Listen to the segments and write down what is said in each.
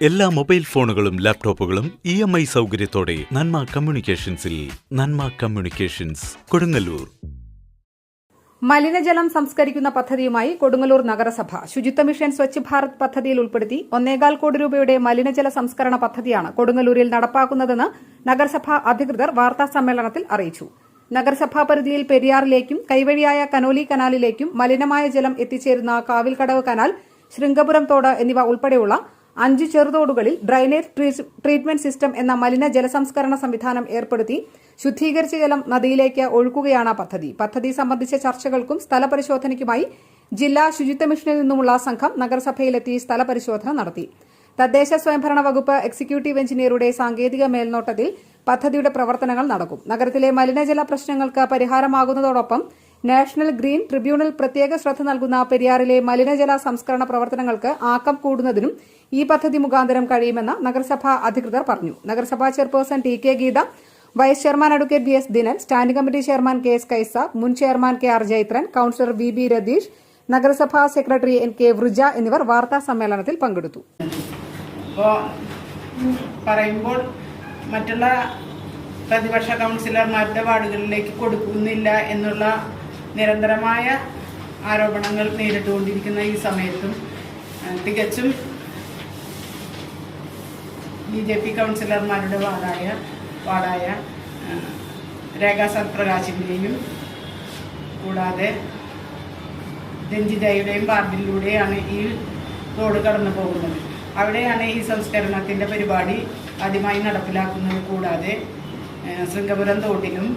എല്ലാ മൊബൈൽ ഫോണുകളും ലാപ്ടോപ്പുകളും ഇ എം ഐ സൗകര്യത്തോടെ നന്മ കമ്മ്യൂണിക്കേഷൻസിൽ നന്മ കമ്മ്യൂണിക്കേഷൻസ് കൊടുങ്ങല്ലൂർ. മലിനജലം സംസ്കരിക്കുന്ന പദ്ധതിയുമായി കൊടുങ്ങല്ലൂർ നഗരസഭ ശുചിത്വ മിഷൻ സ്വച്ഛ് ഭാരത് പദ്ധതിയിൽ ഉൾപ്പെടുത്തി ഒന്നേകാൽ കോടി രൂപയുടെ മലിനജല സംസ്കരണ പദ്ധതിയാണ് കൊടുങ്ങല്ലൂരിൽ നടപ്പാക്കുന്നതെന്ന് നഗരസഭാ അധികൃതർ വാർത്താ സമ്മേളനത്തിൽ അറിയിച്ചു. നഗരസഭാ പരിധിയിൽ പെരിയാറിലേക്കും കൈവഴിയായ കനോലി കനാലിലേക്കും മലിനമായ ജലം എത്തിച്ചേരുന്ന കാവിൽക്കടവ് കനാൽ ശൃംഗപുരം തോട് എന്നിവ ഉൾപ്പെടെയുള്ള അഞ്ച് ചെറുതോടുകളിൽ ഡ്രൈനേജ് ട്രീറ്റ്മെന്റ് സിസ്റ്റം എന്ന മലിന ജലസംസ്കരണ സംവിധാനം ഏർപ്പെടുത്തി ശുദ്ധീകരിച്ച ജലം നദിയിലേക്ക് ഒഴുക്കുകയാണ് പദ്ധതി. പദ്ധതി സംബന്ധിച്ച ചർച്ചകൾക്കും സ്ഥലപരിശോധനയ്ക്കുമായി ജില്ലാ ശുചിത്വ മിഷനിൽ നിന്നുമുള്ള സംഘം നഗരസഭയിലെത്തി സ്ഥലപരിശോധന നടത്തി. തദ്ദേശ സ്വയംഭരണ വകുപ്പ് എക്സിക്യൂട്ടീവ് എഞ്ചിനീയറുടെ സാങ്കേതിക മേൽനോട്ടത്തിൽ പദ്ധതിയുടെ പ്രവർത്തനങ്ങൾ നടക്കും. നഗരത്തിലെ മലിനജല പ്രശ്നങ്ങൾക്ക് പരിഹാരമാകുന്നതോടൊപ്പം നാഷണൽ ഗ്രീൻ ട്രിബ്യൂണൽ പ്രത്യേക ശ്രദ്ധ നൽകുന്ന പെരിയാറിലെ മലിനജല സംസ്കരണ പ്രവർത്തനങ്ങൾക്ക് ആക്കം കൂടുന്നതിനും ഈ പദ്ധതി മുഖാന്തരം കഴിയുമെന്ന് നഗരസഭാ അധികൃതർ പറഞ്ഞു. നഗരസഭാ chairperson T K Geetha vice chairman advocate B S Dinan standing committee chairman K S Kaisab മുൻ chairman K R Jaithran councillor V B Ratheesh നഗരസഭാ സെക്രട്ടറി എൻ കെ വൃജ എന്നിവർ വാർത്താ സമ്മേളനത്തിൽ പങ്കെടുത്തു. പറയുമ്പോൾ മറ്റുള്ള പ്രതിപക്ഷ കൗൺസിലർമാരുടെ വാർഡുകളിലേക്ക് കൊടുക്കുന്നില്ല എന്നുള്ള നിരന്തരമായ ആരോപണങ്ങൾ നേരിട്ടുകൊണ്ടിരിക്കുന്ന ഈ സമയത്തും തികച്ചും ബി ജെ പി കൗൺസിലർമാരുടെ വാർഡായ വാർഡായ രേഖാ സത്പ്രകാശിന്റെയും കൂടാതെ രഞ്ജിതയുടെയും വാർഡിലൂടെയാണ് ഈ റോഡ് കടന്നു പോകുന്നത്. അവിടെയാണ് ഈ സംസ്കരണത്തിന്റെ പരിപാടി ആദ്യമായി നടപ്പിലാക്കുന്നത്. കൂടാതെ ശൃംഗപുരം തോട്ടിലും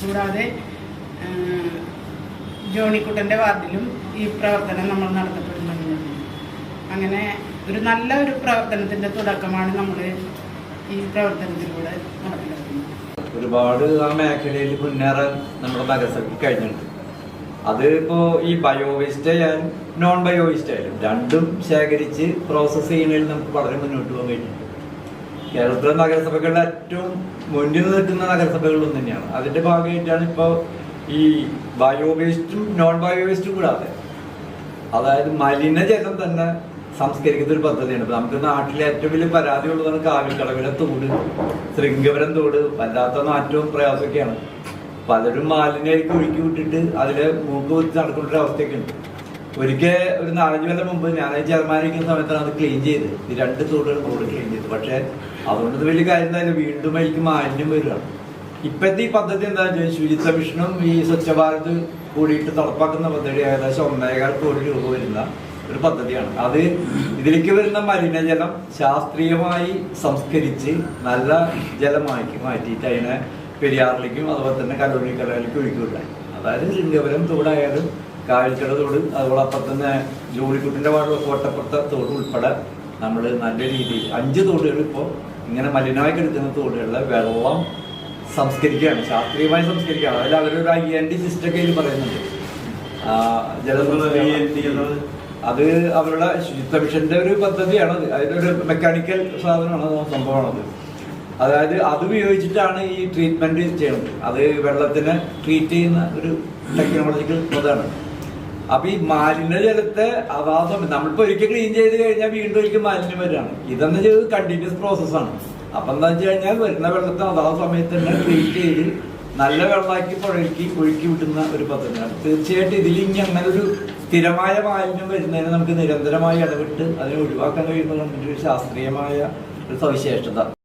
കൂടാതെ ജോണിക്കുട്ടന്റെ വാർഡിലും ഈ പ്രവർത്തനം നമ്മൾ നടത്തപ്പെടുന്നുണ്ട്. അങ്ങനെ ഒരു നല്ല ഒരു പ്രവർത്തനത്തിന്റെ തുടക്കമാണ് നമ്മൾ ഈ പ്രവർത്തനത്തിലൂടെ നടപ്പിലാക്കുന്നത്. ഒരുപാട് ആ മേഖലയിൽ മുന്നേറാൻ നമ്മുടെ നഗരസഭയ്ക്ക് കഴിഞ്ഞിട്ടുണ്ട്. അത് ഈ ബയോവേസ്റ്റ് ആയാലും നോൺ ബയോവേസ്റ്റ് ആയാലും രണ്ടും ശേഖരിച്ച് പ്രോസസ് ചെയ്യുന്നതിൽ നമുക്ക് വളരെ മുന്നോട്ട് പോകാൻ കഴിഞ്ഞിട്ടുണ്ട്. കേരളത്തിലെ നഗരസഭകളുടെ ഏറ്റവും മുന്നിൽ നിൽക്കുന്ന നഗരസഭകളിൽ തന്നെയാണ് അതിന്റെ ഭാഗമായിട്ടാണ് ഇപ്പോൾ ഈ ബയോ വേസ്റ്റും നോൺ ബയോ വേസ്റ്റും കൂടാതെ. അതായത് മലിനജലം തന്നെ സംസ്കരിക്കുന്ന ഒരു പദ്ധതിയാണ് ഇപ്പൊ നമുക്ക് നാട്ടിലെ ഏറ്റവും വലിയ പരാതി ഉള്ളതാണ് കാവിക്കടവിലെ തോട് ശൃംഗപുരം തോട് വല്ലാത്ത നാറ്റവും പ്രയാസമൊക്കെയാണ്. പലരും മാലിന്യമായിരിക്കും ഒഴുക്കി വിട്ടിട്ട് അതിലെ മൂക്ക് വെച്ച് നടക്കുന്ന അവസ്ഥയൊക്കെ ഉണ്ട് ഒരിക്കൽ ഒരു നാലഞ്ച് കൊല്ലം മുമ്പ് ഞാൻ ചെയർമാനിക്കുന്ന സമയത്താണ് അത് ക്ലീൻ ചെയ്ത് ഈ രണ്ട് തോടുകൾ റോഡ് ക്ലീൻ ചെയ്ത് പക്ഷെ അതുകൊണ്ട് ഇത് വലിയ കാര്യം എന്തായാലും വീണ്ടും അതിലേക്ക് മാലിന്യം വരികയാണ്. ഇപ്പോഴത്തെ ഈ പദ്ധതി എന്താണെന്ന് ചോദിച്ചു ശുചിത്വ മിഷനും ഈ സ്വച്ഛ ഭാരത് കൂടിയിട്ട് നടപ്പാക്കുന്ന പദ്ധതി ഏകദേശം ഒന്നേകാൽ കോടി രൂപ വരുന്ന ഒരു പദ്ധതിയാണ്. അത് ഇതിലേക്ക് വരുന്ന മലിനജലം ശാസ്ത്രീയമായി സംസ്കരിച്ച് നല്ല ജലമാക്കി മാറ്റിയിട്ട് അതിനെ പെരിയാറിലേക്കും അതുപോലെ തന്നെ കലോണിക്കടയിലേക്കും ഒഴുക്കിവിടാൻ അതായത് ശൃംഗപുരം തോടായാലും കാഴ്ചയുടെ തോട് അതുപോലെ അപ്പം തന്നെ ജോലിക്കുട്ടിന്റെ വാർഡ് കോട്ടപ്പുറത്തെ തോട് ഉൾപ്പെടെ നമ്മൾ നല്ല രീതിയിൽ അഞ്ച് തോടുകൾ ഇപ്പോൾ ഇങ്ങനെ മലിനമായി കിടക്കുന്ന തോടുകളിലെ വെള്ളം സംസ്കരിക്കുകയാണ് ശാസ്ത്രീയമായി സംസ്കരിക്കുകയാണ്. അതിൽ അവരൊരു ഐ എൻ ഡി സിസ്റ്റൊക്കെ ഇതിൽ പറയുന്നുണ്ട്. ജലസംസ്കരണം അത് അവരുടെ ശുചിത്വ മിഷന്റെ ഒരു പദ്ധതിയാണ് അത്. അതിലൊരു മെക്കാനിക്കൽ സാധനമാണ് അത് സംഭവമാണത്. അതായത് അത് ഉപയോഗിച്ചിട്ടാണ് ഈ ട്രീറ്റ്മെന്റ് ചെയ്യുന്നത്. അത് വെള്ളത്തിനെ ട്രീറ്റ് ചെയ്യുന്ന ഒരു ടെക്നോളജിക്കൽ ഇതാണ്. അപ്പൊ ഈ മാലിന്യ ജലത്തെ അതാ നമ്മളിപ്പോ ഒരിക്കൽ ക്ലീൻ ചെയ്ത് കഴിഞ്ഞാൽ വീണ്ടും ഒരിക്കൽ മാലിന്യം വരികയാണ്. ഇതെന്ന് ചെയ്ത് കണ്ടിന്യൂസ് പ്രോസസ്സാണ് അപ്പൊ എന്താ വെച്ച് കഴിഞ്ഞാൽ വരുന്ന വെള്ളത്തെ അതാ സമയത്ത് തന്നെ ട്രീറ്റ് ചെയ്ത് നല്ല വെള്ളമാക്കി പുഴക്കി ഒഴുക്കി വിട്ടുന്ന ഒരു പദ്ധതിയാണ് തീർച്ചയായിട്ടും ഇതിൽ ഇനി അങ്ങനെ ഒരു സ്ഥിരമായ മാലിന്യം വരുന്നതിന് നമുക്ക് നിരന്തരമായി ഇടപെട്ട് അതിനെ ഒഴിവാക്കാൻ കഴിയുന്നതാണ് ഒരു ശാസ്ത്രീയമായ ഒരു സവിശേഷത.